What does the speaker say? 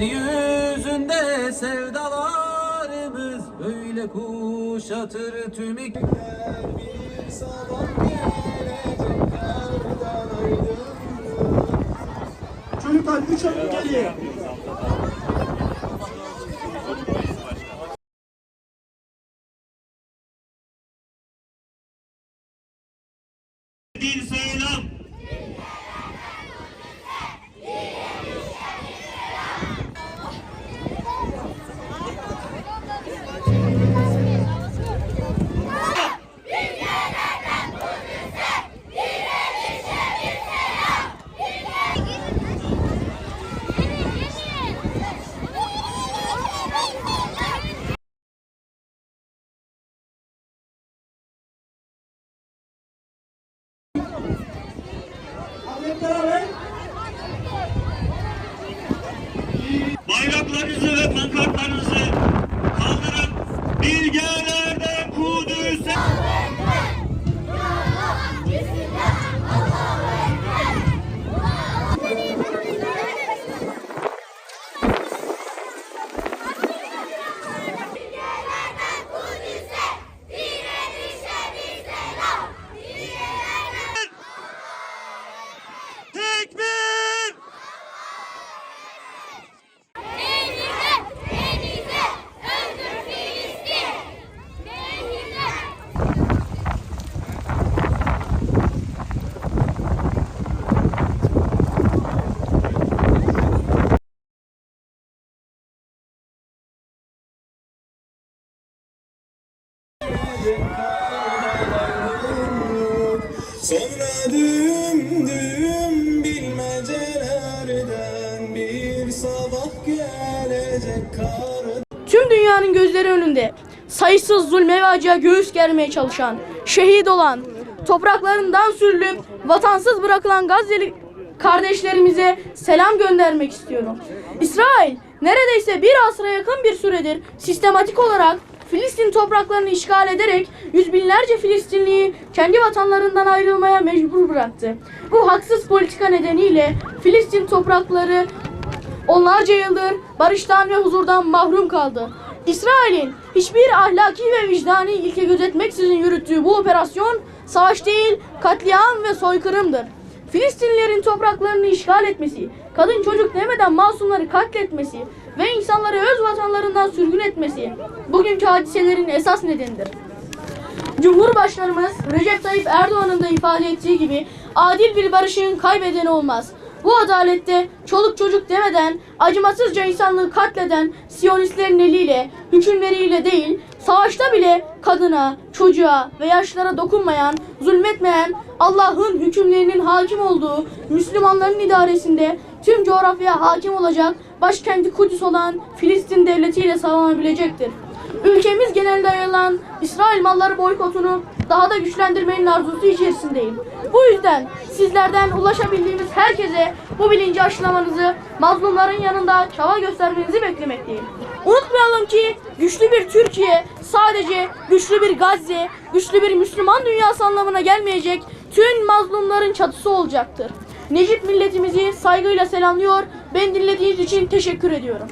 Yüzünde sevdalarımız böyle kuşatır tüm ik- Bir sabah gelecek kardan aydınlık. Çocuklar üç adım geriye. Din selam. Bayraklarınızı ve pankartlarınızı kaldırıp bilgelerden Sonra düm düm bilmecelerden bir sabah gelecek kar Tüm dünyanın gözleri önünde sayısız zulme ve acıya göğüs germeye çalışan, şehit olan, topraklarından sürülüp vatansız bırakılan Gazze'li kardeşlerimize selam göndermek istiyorum. İsrail neredeyse bir asra yakın bir süredir sistematik olarak Filistin topraklarını işgal ederek yüz binlerce Filistinliyi kendi vatanlarından ayrılmaya mecbur bıraktı. Bu haksız politika nedeniyle Filistin toprakları Onlarca yıldır barıştan ve huzurdan mahrum kaldı. İsrail'in hiçbir ahlaki ve vicdani ilke gözetmeksizin yürüttüğü bu operasyon savaş değil, katliam ve soykırımdır. Filistinlilerin topraklarını işgal etmesi, kadın çocuk demeden masumları katletmesi ve insanları öz vatanlarından sürgün etmesi bugünkü hadiselerin esas nedenidir. Cumhurbaşkanımız Recep Tayyip Erdoğan'ın da ifade ettiği gibi adil bir barışın kaybedeni olmaz. Bu adalette çoluk çocuk demeden acımasızca insanlığı katleden Siyonistlerin eliyle, hükümleriyle değil, savaşta bile kadına, çocuğa ve yaşlara dokunmayan, zulmetmeyen, Allah'ın hükümlerinin hakim olduğu Müslümanların idaresinde tüm coğrafyaya hakim olacak başkenti Kudüs olan Filistin devletiyle sağlanabilecektir. Ülkemiz genelinde yayılan İsrail malları boykotunu daha da güçlendirmenin arzusu içerisindeyim. Bu yüzden sizlerden ulaşabildiğimiz herkese bu bilinci aşılamanızı, mazlumların yanında çaba göstermenizi beklemekteyim. Unutmayalım ki güçlü bir Türkiye sadece güçlü bir Gazze, güçlü bir Müslüman dünyası anlamına gelmeyecek tüm mazlumların çatısı olacaktır. Necip milletimizi saygıyla selamlıyor. Ben dinlediğiniz için teşekkür ediyorum.